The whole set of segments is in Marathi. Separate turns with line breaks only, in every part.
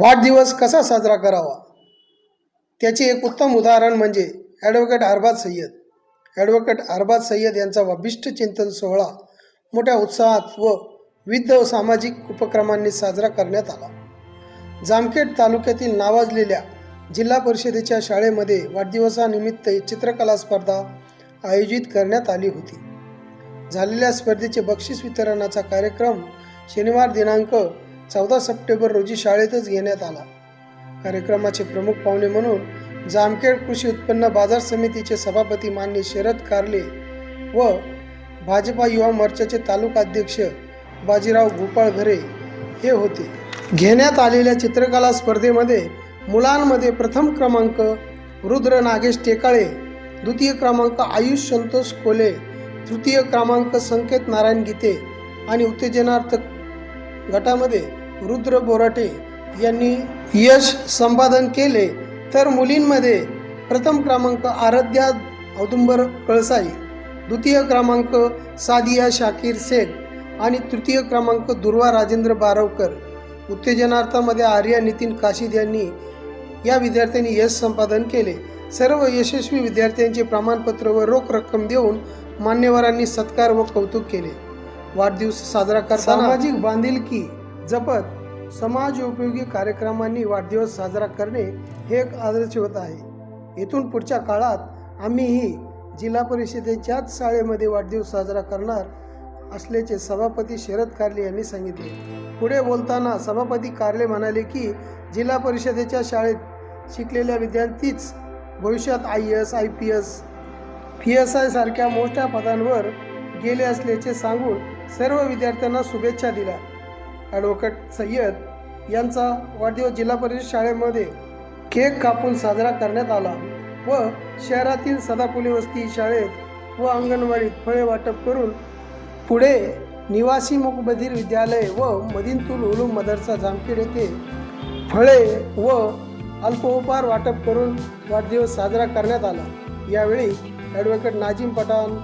वाढदिवस कसा साजरा करावा? त्याचे एक उत्तम उदाहरण म्हणजे ॲडव्होकेट अरबाज सय्यद. ॲडव्होकेट अरबाज सय्यद यांचा वभिष्ठ चिंतन सोहळा मोठ्या उत्साहात व विविध सामाजिक उपक्रमांनी साजरा करण्यात आला. जामखेड तालुक्यातील नावाजलेल्या जिल्हा परिषदेच्या शाळेमध्ये वाढदिवसानिमित्त चित्रकला स्पर्धा आयोजित करण्यात आली होती. झालेल्या स्पर्धेचे बक्षीस वितरणाचा कार्यक्रम शनिवार दिनांक चौदा सप्टेंबर रोजी शाळेतच घेण्यात आला. कार्यक्रमाचे प्रमुख पाहुणे म्हणून जामखेड कृषी उत्पन्न बाजार समितीचे सभापती मान्य शरद कारले व भाजपा युवा मोर्चाचे तालुका अध्यक्ष बाजीराव गोपाळ घरे हे होते. घेण्यात आलेल्या चित्रकला स्पर्धेमध्ये मुलांमध्ये प्रथम क्रमांक रुद्र नागेश टेकाळे द्वितीय क्रमांक आयुष संतोष कोले तृतीय क्रमांक संकेत नारायण गीते आणि उत्तेजनार्थ गटामध्ये रुद्र बोराटे यांनी यश संपादन केले. तर मुलींमध्ये प्रथम क्रमांक आराध्या औदुंबर कळसाई द्वितीय क्रमांक सादिया शाकीर शेख आणि तृतीय क्रमांक दुर्वा राजेंद्र बारवकर. उत्तेजनार्थामध्ये आर्या नितीन काशीद यांनी या विद्यार्थ्यांनी यश संपादन केले. सर्व यशस्वी विद्यार्थ्यांचे प्रमाणपत्र व रोख रक्कम देऊन मान्यवरांनी सत्कार व कौतुक केले. वाढदिवस साजरा करताना सामाजिक बांधिलकी जपत समाज उपयोगी कार्यक्रमांनी वाढदिवस साजरा करणे हे एक आदर्श होत आहे. येथून पुढच्या काळात आम्हीही जिल्हा परिषदेच्याच शाळेमध्ये वाढदिवस साजरा करणार असल्याचे सभापती शरद कारले यांनी सांगितले. पुढे बोलताना सभापती कारले म्हणाले की जिल्हा परिषदेच्या शाळेत शिकलेल्या विद्यार्थीच भविष्यात I S I P S P S I सारख्या मोठ्या पदांवर गेले असल्याचे सांगून सर्व विद्यार्थ्यांना शुभेच्छा दिल्या. ॲडव्होकेट सय्यद यांचा वाढदिवस जिल्हा परिषद शाळेमध्ये केक कापून साजरा करण्यात आला व शहरातील सदाफुली वस्ती शाळेत व अंगणवाडीत फळे वाटप करून पुढे निवासी मुकबधीर विद्यालय व मदिनतुल उलूम मदरसा जामखेड येथे फळे व अल्पोपहार वाटप करून वाढदिवस साजरा करण्यात आला. यावेळी ॲडव्होकेट नाजिम पठाण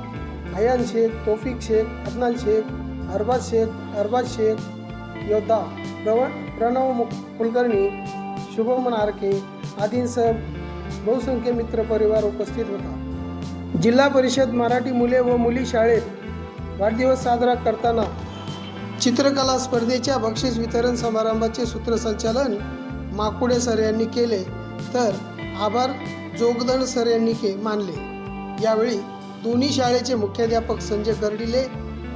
अयान शेख तोफिक शेख अदनान शेख अरबाज शेख अरबाज शेख योद्धा प्रवण प्रणव कुलकर्णी शुभमन आरके आदींसह बहुसंख्य मित्र परिवार उपस्थित होता. जिल्हा परिषद मराठी मुले व मुली शाळेत वाढदिवस साजरा करताना चित्रकला स्पर्धेच्या बक्षीस वितरण समारंभाचे सूत्रसंचालन माकुडे सर यांनी केले. तर आभार जोगदण सर यांनी के मानले. यावेळी दोन्ही शाळेचे मुख्याध्यापक संजय गर्डिले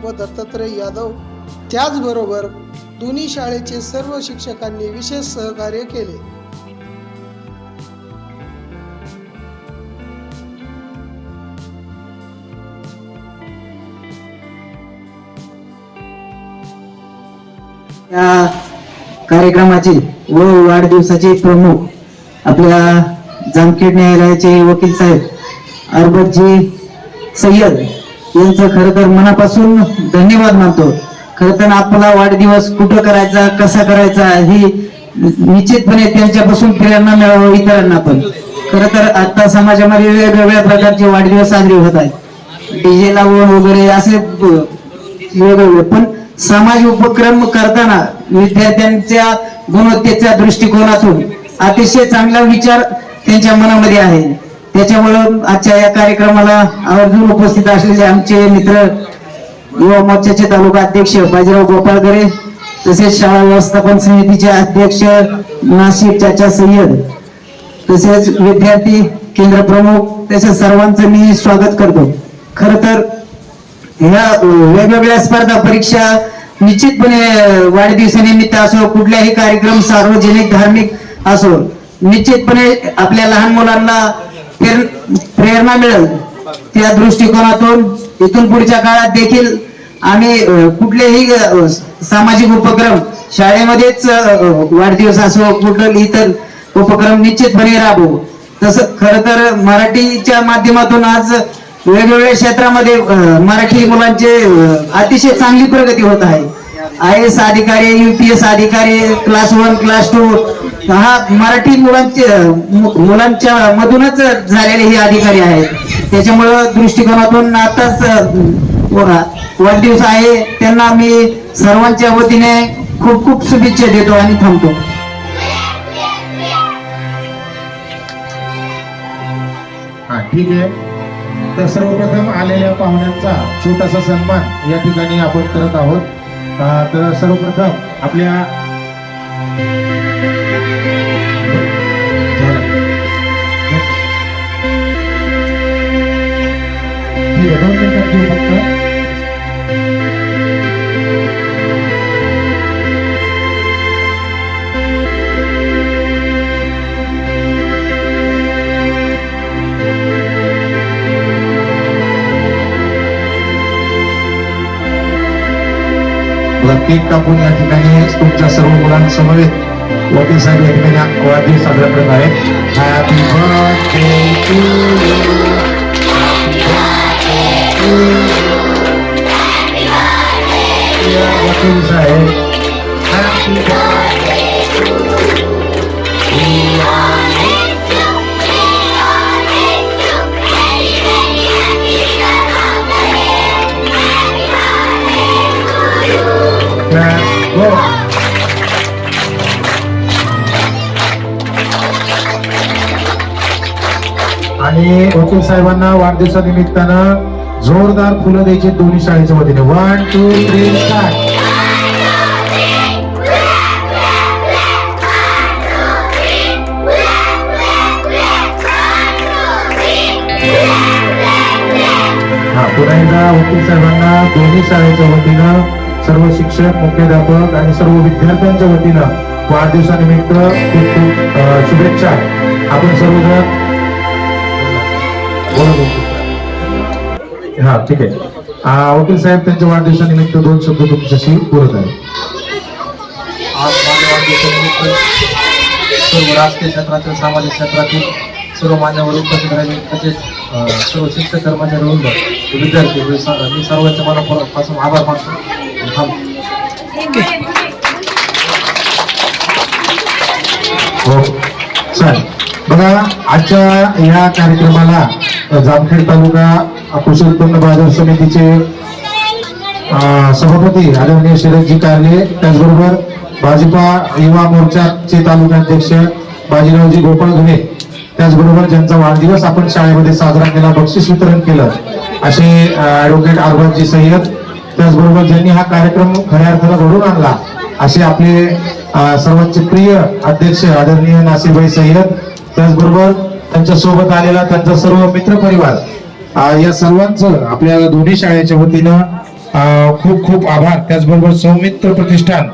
व दत्तात्रय यादव. त्याचबरोबर दोन्ही शाळेचे सर्व शिक्षकांनी विशेष सहकार्य केले.
या कार्यक्रमाचे व वाढदिवसाचे प्रमुख आपल्या जामखेड न्यायालयाचे वकील साहेब अरबतजी सय्यद यांचं खरं तर मनापासून धन्यवाद मानतो. खरं तर आपला वाढदिवस कुठं करायचा कसा करायचा ही निश्चितपणे त्यांच्यापासून प्रेरणा मिळावं इतरांना पण. खरं तर आता समाजामध्ये वेगवेगळ्या प्रकारचे वाढदिवस साजरे होत आहेत. डीजे लावून वगैरे असे वेगवेगळे पण समाज उपक्रम करताना विद्यार्थ्यांच्या गुणवत्तेच्या दृष्टिकोनातून अतिशय चांगला विचार त्यांच्या मनामध्ये आहे. त्याच्यामुळं आजच्या या कार्यक्रमाला आवर्जून उपस्थित असलेले आमचे मित्र युवा मोर्चाचे तालुका अध्यक्ष बाजीराव गोपाळगरे तसेच शाळा व्यवस्थापन समितीचे अध्यक्ष नाशिक चाचा सय्यद तसेच विद्यार्थी केंद्र प्रमुख तसेच सर्वांचं मी स्वागत करतो. खर तर ह्या वेगवेगळ्या स्पर्धा परीक्षा निश्चितपणे वाढदिवसानिमित्त असो कुठल्याही कार्यक्रम सार्वजनिक धार्मिक असो निश्चितपणे आपल्या लहान मुलांना प्रेरणा मिळेल. त्या दृष्टिकोनातून इथून पुढच्या काळात देखील आम्ही कुठलेही सामाजिक उपक्रम शाळेमध्येच वाढदिवस असो कुठं इतर उपक्रम निश्चितपणे राबवू. तसं खर तर मराठीच्या माध्यमातून आज वेगवेगळ्या क्षेत्रामध्ये मराठी मुलांचे अतिशय चांगली प्रगती होत आहे. आय एस अधिकारी युपीएस अधिकारी क्लास वन क्लास टू हा मराठी मुलांचे मुलांच्या मधूनच झालेले हे अधिकारी आहेत. त्याच्यामुळं दृष्टिकोनातून आताच वाढदिवस आहे. त्यांना मी सर्वांच्या वतीने खूप खूप शुभेच्छा देतो आणि थांबतो.
हा ठीक आहे. तर सर्वप्रथम आलेल्या पाहुण्यांचा छोटासा सन्मान या ठिकाणी आपण करत आहोत. तर सर्वप्रथम आपल्या दोन मिनिटात घेऊ फक्त. मला केक कापून या ठिकाणी तुमच्या सर्व मुलांसमवेत वकील साहेब या ठिकाणी वाढदिवस साजरा करत आहेत हॅपी बर्थडे टू वकील साहेब हॅपी आणि वकील साहेबांना वाढदिवसानिमित्तानं जोरदार फुलं द्यायची दोन्ही शाळेच्या वतीने. वन टू थ्री स्टार्ट हा पुन्हा एकदा वकील साहेबांना दोन्ही शाळेच्या वतीनं सर्व शिक्षक मुख्याध्यापक आणि सर्व विद्यार्थ्यांच्या वतीनं वाढदिवसानिमित्त खूप खूप शुभेच्छा. आपण सर्वजण हा ठीक आहे. वकील साहेब त्यांच्या वाढदिवसानिमित्त दोन शब्द तुमच्याशी बोलत आहे.
आज माझ्या वाढदिवसानिमित्त सर्व राजकीय क्षेत्रातील सामाजिक क्षेत्रातील सर्व मान्यवर उपस्थित राहिले तसेच सर्व शिक्षक कर्मचारी वृंद विद्यार्थी मी सर्वांच्या मनापासून आभार मानतो.
हो बघा आजच्या या कार्यक्रमाला जामखेड तालुका कृषी उत्पन्न बाजार समितीचे सभापती आदरणीय शरदजी कारले त्याचबरोबर भाजपा युवा मोर्चाचे तालुकाध्यक्ष बाजीरावजी गोपाळ घुले त्याचबरोबर ज्यांचा वाढदिवस आपण शाळेमध्ये साजरा केला बक्षीस वितरण केलं असे ऍडव्होकेट आरबाजी सय्यद त्याचबरोबर ज्यांनी हा कार्यक्रम खऱ्या अर्थाला घडून आणला असे आपले अं, सर्वांचे प्रिय अध्यक्ष आदरणीय नासिरभाई सय्यद त्याचबरोबर त्यांच्यासोबत आलेला त्यांचा सर्व मित्रपरिवार या सर्वांचं आपल्या दोन्ही शाळेच्या वतीनं खूप खूप आभार. त्याचबरोबर सौमित्र प्रतिष्ठान